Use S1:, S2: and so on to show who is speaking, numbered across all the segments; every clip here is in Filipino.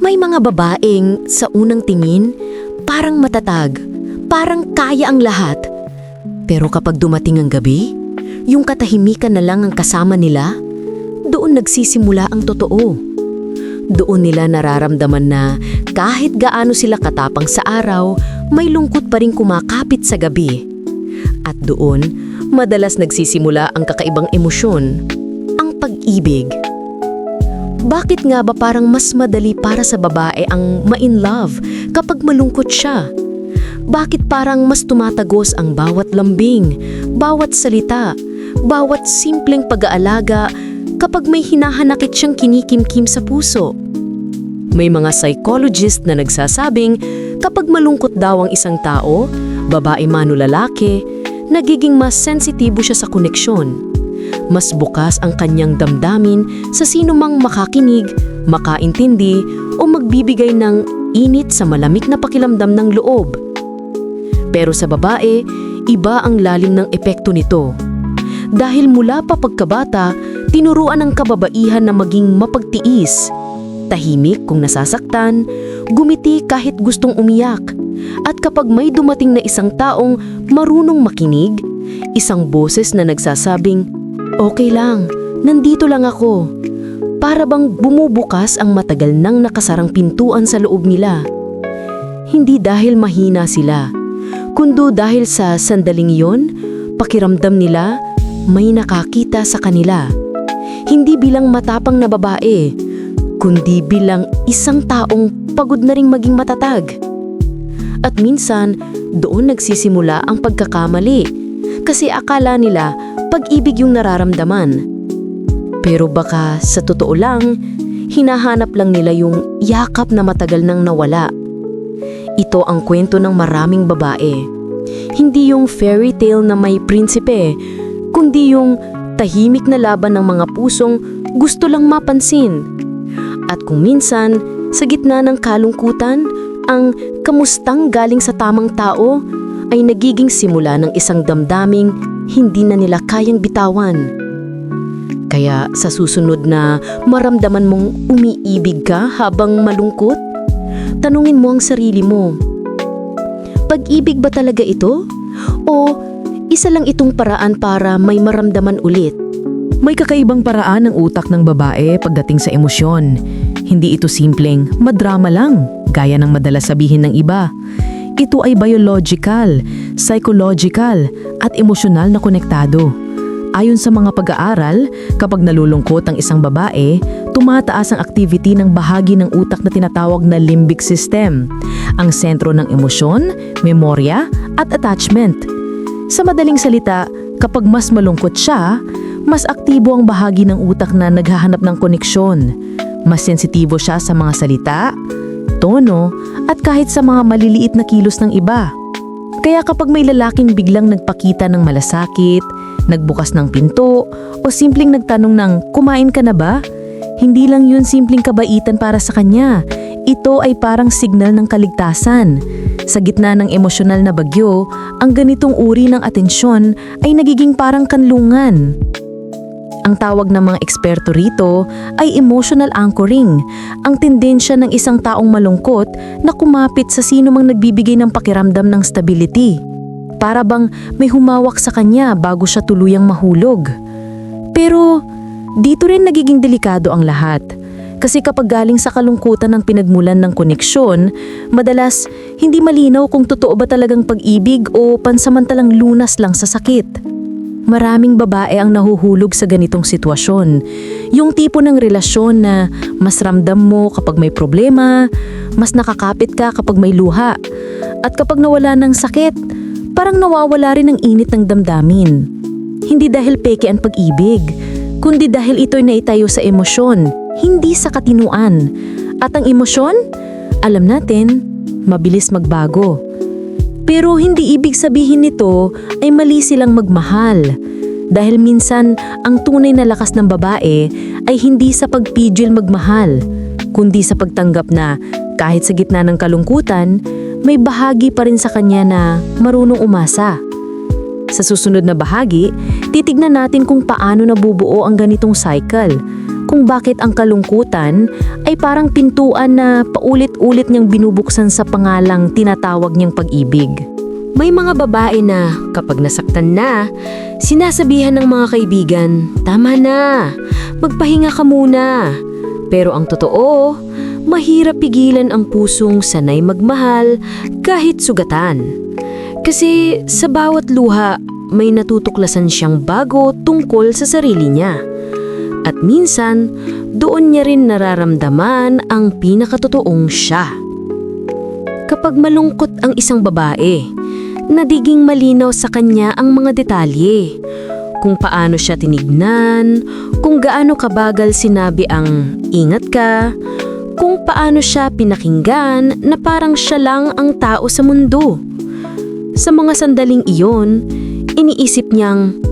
S1: May mga babaeng sa unang tingin parang matatag, parang kaya ang lahat. Pero kapag dumating ang gabi, yung katahimikan na lang ang kasama nila, doon nagsisimula ang totoo. Doon nila nararamdaman na kahit gaano sila katapang sa araw, may lungkot pa rin kumakapit sa gabi. At doon, madalas nagsisimula ang kakaibang emosyon, ang pag-ibig. Bakit nga ba parang mas madali para sa babae ang ma-in love kapag malungkot siya? Bakit parang mas tumatagos ang bawat lambing, bawat salita, bawat simpleng pag-aalaga kapag may hinahanakit siyang kinikimkim sa puso? May mga psychologist na nagsasabing kapag malungkot daw ang isang tao, babae man o lalaki, nagiging mas sensitibo siya sa koneksyon. Mas bukas ang kanyang damdamin sa sino mang makakinig, makaintindi o magbibigay ng init sa malamig na pakilamdam ng loob. Pero sa babae, iba ang lalim ng epekto nito. Dahil mula pa pagkabata, tinuruan ng kababaihan na maging mapagtiis. Tahimik kung nasasaktan, gumiti kahit gustong umiyak. At kapag may dumating na isang taong marunong makinig, isang boses na nagsasabing, Okay lang, nandito lang ako. Para bang bumubukas ang matagal nang nakasarang pintuan sa loob nila. Hindi dahil mahina sila, kundo dahil sa sandaling iyon, pakiramdam nila may nakakita sa kanila. Hindi bilang matapang na babae, kundi bilang isang taong pagod na ring maging matatag. At minsan, doon nagsisimula ang pagkakamali kasi akala nila pag-ibig yung nararamdaman. Pero baka sa totoo lang, hinahanap lang nila yung yakap na matagal nang nawala. Ito ang kwento ng maraming babae. Hindi yung fairy tale na may prinsipe, kundi yung tahimik na laban ng mga pusong gusto lang mapansin. At kung minsan, sa gitna ng kalungkutan, ang kamustang galing sa tamang tao ay nagiging simula ng isang damdaming hindi na nila kayang bitawan. Kaya sa susunod na maramdaman mong umiibig ka habang malungkot, tanungin mo ang sarili mo. Pag-ibig ba talaga ito? O isa lang itong paraan para may maramdaman ulit?
S2: May kakaibang paraan ng utak ng babae pagdating sa emosyon. Hindi ito simpleng madrama lang, gaya ng madalas sabihin ng iba. Ito ay biological, psychological, at emosyonal na konektado. Ayon sa mga pag-aaral, kapag nalulungkot ang isang babae, tumataas ang activity ng bahagi ng utak na tinatawag na limbic system, ang sentro ng emosyon, memorya, at attachment. Sa madaling salita, kapag mas malungkot siya, mas aktibo ang bahagi ng utak na naghahanap ng koneksyon. Mas sensitibo siya sa mga salita, tono, at kahit sa mga maliliit na kilos ng iba. Kaya kapag may lalaking biglang nagpakita ng malasakit, nagbukas ng pinto, o simpleng nagtanong ng kumain ka na ba? Hindi lang yun simpleng kabaitan para sa kanya. Ito ay parang signal ng kaligtasan. Sa gitna ng emosyonal na bagyo, ang ganitong uri ng atensyon ay nagiging parang kanlungan. Ang tawag ng mga eksperto rito ay emotional anchoring, ang tendensya ng isang taong malungkot na kumapit sa sino mang nagbibigay ng pakiramdam ng stability. Para bang may humawak sa kanya bago siya tuluyang mahulog. Pero dito rin nagiging delikado ang lahat. Kasi kapag galing sa kalungkutan ng pinagmulan ng koneksyon, madalas hindi malinaw kung totoo ba talagang pag-ibig o pansamantalang lunas lang sa sakit. Maraming babae ang nahuhulog sa ganitong sitwasyon. Yung tipo ng relasyon na mas ramdam mo kapag may problema, mas nakakapit ka kapag may luha. At kapag nawala ng sakit, parang nawawala rin ang init ng damdamin. Hindi dahil peke ang pag-ibig, kundi dahil ito'y naitayo sa emosyon, hindi sa katinuan. At ang emosyon, alam natin, mabilis magbago. Pero hindi ibig sabihin nito ay mali silang magmahal. Dahil minsan, ang tunay na lakas ng babae ay hindi sa pagpigil magmahal, kundi sa pagtanggap na kahit sa gitna ng kalungkutan, may bahagi pa rin sa kanya na marunong umasa. Sa susunod na bahagi, titignan natin kung paano nabubuo ang ganitong cycle,
S1: kung bakit ang kalungkutan ay parang pintuan na paulit-ulit niyang binubuksan sa pangalang tinatawag niyang pag-ibig. May mga babae na kapag nasaktan na, sinasabihan ng mga kaibigan, tama na, magpahinga ka muna. Pero ang totoo, mahirap pigilan ang pusong sanay magmahal kahit sugatan. Kasi sa bawat luha, may natutuklasan siyang bago tungkol sa sarili niya. At minsan, doon niya rin nararamdaman ang pinakatotoong siya. Kapag malungkot ang isang babae, nadiging malinaw sa kanya ang mga detalye. Kung paano siya tinignan, kung gaano kabagal sinabi ang ingat ka, kung paano siya pinakinggan na parang siya lang ang tao sa mundo. Sa mga sandaling iyon, iniisip niyang,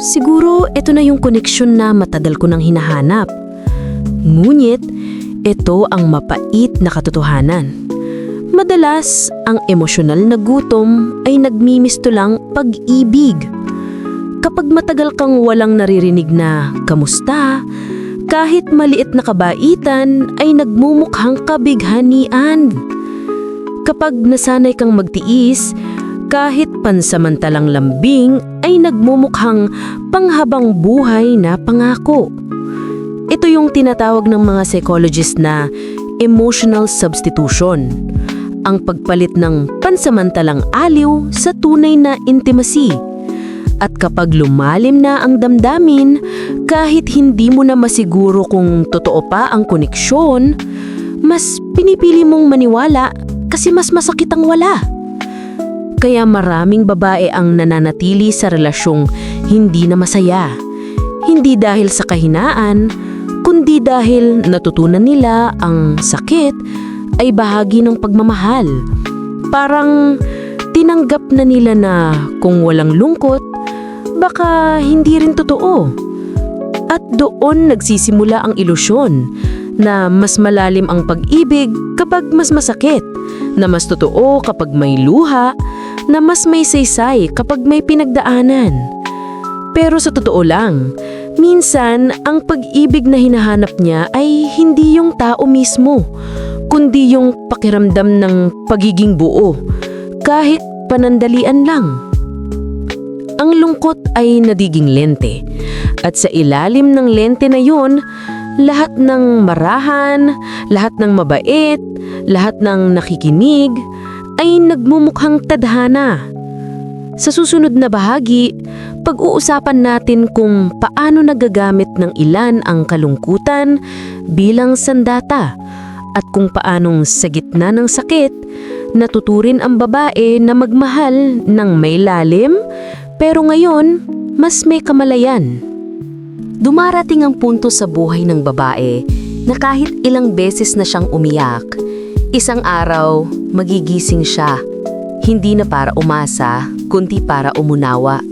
S1: siguro ito na yung koneksyon na matagal ko nang hinahanap. Ngunit, ito ang mapait na katotohanan. Madalas, ang emosyonal na gutom ay nagmimisto lang pag-ibig. Kapag matagal kang walang naririnig na kamusta, kahit maliit na kabaitan ay nagmumukhang kabighanian. Kapag nasanay kang magtiis, kahit pansamantalang lambing ay nagmumukhang panghabang buhay na pangako. Ito yung tinatawag ng mga psychologist na emotional substitution. Ang pagpalit ng pansamantalang aliw sa tunay na intimacy. At kapag lumalim na ang damdamin, kahit hindi mo na masiguro kung totoo pa ang koneksyon, mas pinipili mong maniwala kasi mas masakit ang wala. Kaya maraming babae ang nananatili sa relasyong hindi na masaya. Hindi dahil sa kahinaan, kundi dahil natutunan nila ang sakit ay bahagi ng pagmamahal. Parang tinanggap na nila na kung walang lungkot, baka hindi rin totoo. At doon nagsisimula ang ilusyon na mas malalim ang pag-ibig kapag mas masakit, na mas totoo kapag may luha, na mas may saysay kapag may pinagdaanan. Pero sa totoo lang, minsan ang pag-ibig na hinahanap niya ay hindi yung tao mismo, kundi yung pakiramdam ng pagiging buo, kahit panandalian lang. Ang lungkot ay nadiging lente, at sa ilalim ng lente na yun, lahat ng marahan, lahat ng mabait, lahat ng nakikinig, ay nagmumukhang tadhana. Sa susunod na bahagi, pag-uusapan natin kung paano nagagamit ng ilan ang kalungkutan bilang sandata at kung paanong sa gitna ng sakit, natuturin ang babae na magmahal ng may lalim pero ngayon mas may kamalayan. Dumarating ang punto sa buhay ng babae na kahit ilang beses na siyang umiyak, isang araw magigising siya. Hindi na para umasa, kundi para umunawa.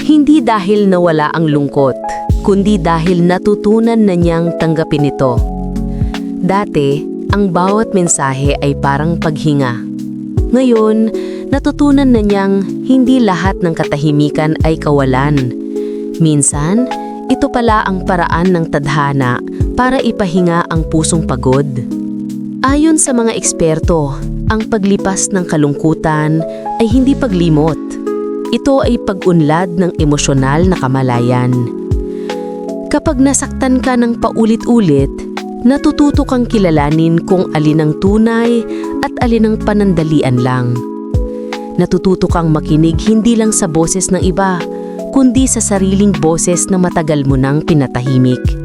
S1: Hindi dahil nawala ang lungkot, kundi dahil natutunan na niyang tanggapin ito. Dati, ang bawat mensahe ay parang paghinga. Ngayon, natutunan na niyang hindi lahat ng katahimikan ay kawalan. Minsan, ito pala ang paraan ng tadhana para ipahinga ang pusong pagod. Ayon sa mga eksperto, ang paglipas ng kalungkutan ay hindi paglimot. Ito ay pag-unlad ng emosyonal na kamalayan. Kapag nasaktan ka ng paulit-ulit, natututo kang kilalanin kung alin ang tunay at alin ang panandalian lang. Natututo kang makinig hindi lang sa boses ng iba, kundi sa sariling boses na matagal mo nang pinatahimik.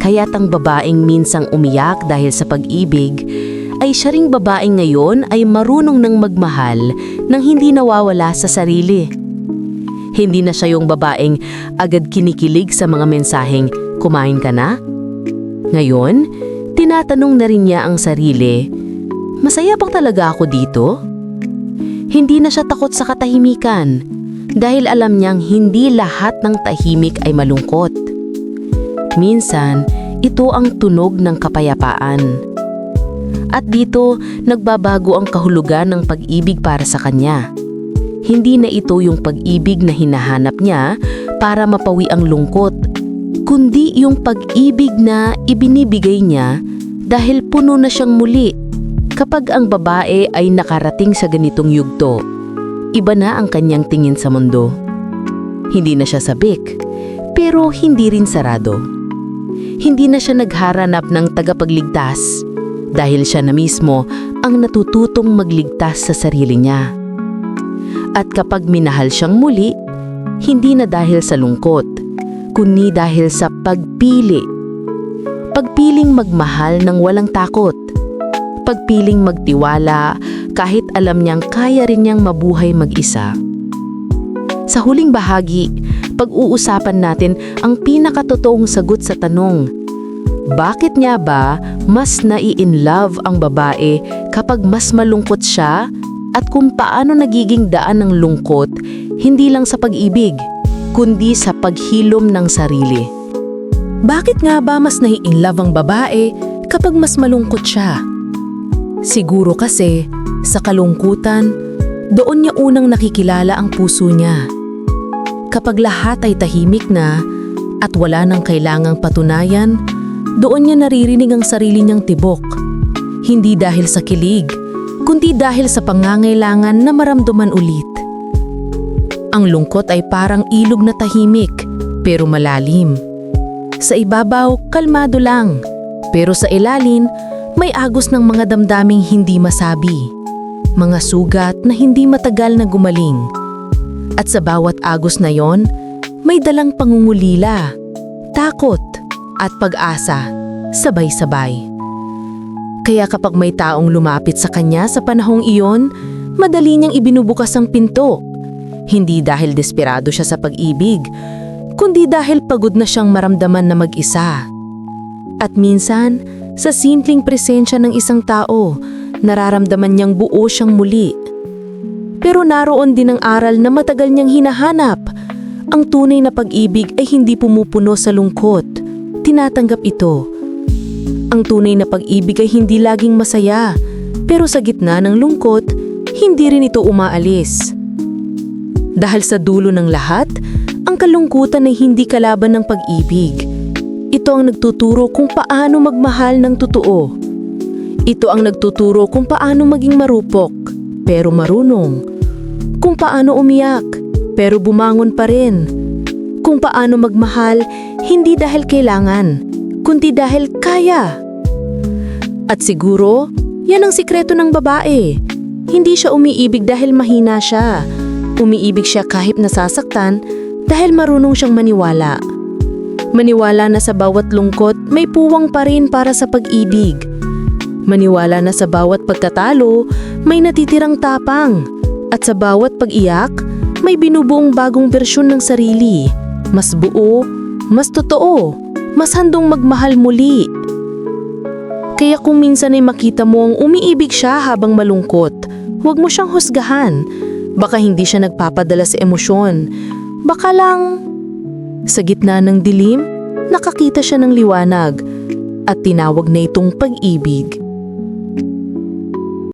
S1: Kaya't ang babaeng minsang umiyak dahil sa pag-ibig, ay siya ring babaeng ngayon ay marunong ng magmahal nang hindi nawawala sa sarili. Hindi na siya yung babaeng agad kinikilig sa mga mensaheng, kumain ka na? Ngayon, tinatanong na rin niya ang sarili, masaya bang talaga ako dito? Hindi na siya takot sa katahimikan dahil alam niyang hindi lahat ng tahimik ay malungkot. Minsan, ito ang tunog ng kapayapaan. At dito, nagbabago ang kahulugan ng pag-ibig para sa kanya. Hindi na ito yung pag-ibig na hinahanap niya para mapawi ang lungkot, kundi yung pag-ibig na ibinibigay niya dahil puno na siyang muli. Kapag ang babae ay nakarating sa ganitong yugto, iba na ang kanyang tingin sa mundo. Hindi na siya sabik, pero hindi rin sarado. Hindi na siya nagharanap ng tagapagligtas dahil siya na mismo ang natututong magligtas sa sarili niya. At kapag minahal siyang muli, hindi na dahil sa lungkot, kundi dahil sa pagpili. Pagpiling magmahal ng walang takot. Pagpiling magtiwala kahit alam niyang kaya rin niyang mabuhay mag-isa. Sa huling bahagi, pag-uusapan natin ang pinakatotoong sagot sa tanong, bakit niya ba mas nai-inlove ang babae kapag mas malungkot siya at kung paano nagiging daan ng lungkot hindi lang sa pag-ibig, kundi sa paghilom ng sarili. Bakit nga ba mas nai-inlove ang babae kapag mas malungkot siya? Siguro kasi sa kalungkutan, doon niya unang nakikilala ang puso niya. Kapag lahat ay tahimik na at wala nang kailangang patunayan, doon niya naririnig ang sarili niyang tibok. Hindi dahil sa kilig, kundi dahil sa pangangailangan na maramdaman ulit. Ang lungkot ay parang ilog na tahimik, pero malalim. Sa ibabaw, kalmado lang. Pero sa ilalim, may agos ng mga damdaming hindi masabi. Mga sugat na hindi matagal na gumaling. At sa bawat agos na yon, may dalang pangungulila, takot, at pag-asa, sabay-sabay. Kaya kapag may taong lumapit sa kanya sa panahong iyon, madali niyang ibinubukas ang pinto. Hindi dahil desperado siya sa pag-ibig, kundi dahil pagod na siyang maramdaman na mag-isa. At minsan, sa simpleng presensya ng isang tao, nararamdaman niyang buo siyang muli. Pero naroon din ang aral na matagal niyang hinahanap. Ang tunay na pag-ibig ay hindi pumupuno sa lungkot. Tinatanggap ito. Ang tunay na pag-ibig ay hindi laging masaya, pero sa gitna ng lungkot, hindi rin ito umaalis. Dahil sa dulo ng lahat, ang kalungkutan ay hindi kalaban ng pag-ibig. Ito ang nagtuturo kung paano magmahal ng totoo. Ito ang nagtuturo kung paano maging marupok, pero marunong. Kung paano umiyak, pero bumangon pa rin. Kung paano magmahal, hindi dahil kailangan, kundi dahil kaya. At siguro, yan ang sikreto ng babae. Hindi siya umiibig dahil mahina siya. Umiibig siya kahit nasasaktan dahil marunong siyang maniwala. Maniwala na sa bawat lungkot may puwang pa rin para sa pag-ibig. Maniwala na sa bawat pagkatalo may natitirang tapang. At sa bawat pag-iyak, may binubuong bagong bersyon ng sarili. Mas buo, mas totoo, mas handong magmahal muli. Kaya kung minsan ay makita mo ang umiibig siya habang malungkot, huwag mo siyang husgahan. Baka hindi siya nagpapadala sa emosyon. Baka lang... Sa gitna ng dilim, nakakita siya ng liwanag at tinawag na itong pag-ibig.